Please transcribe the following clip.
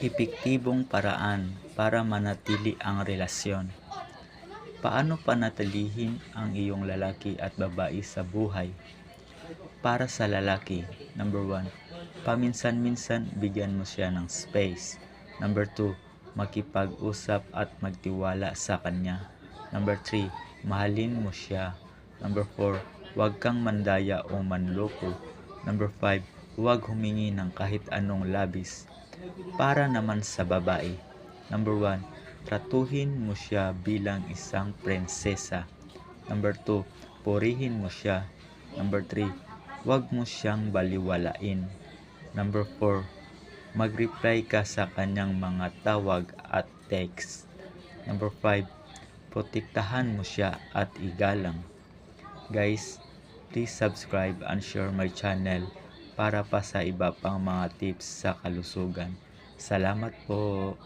Epektibong paraan para manatili ang relasyon. Paano panatilihin ang iyong lalaki at babae sa buhay? Para sa lalaki, number 1, paminsan-minsan bigyan mo siya ng space. Number 2, makipag-usap at magtiwala sa kanya. Number 3, mahalin mo siya. Number 4, huwag kang mandaya o manloko. Number 5, huwag humingi ng kahit anong labis. Para naman sa babae, number 1, tratuhin mo siya bilang isang prinsesa. Number 2, purihin mo siya. Number 3, huwag mo siyang baliwalain. Number 4, mag-reply ka sa kanyang mga tawag at text. Number 5, protektahan mo siya at igalang. Guys, please subscribe and share my channel para pa sa iba pang mga tips sa kalusugan. Salamat po!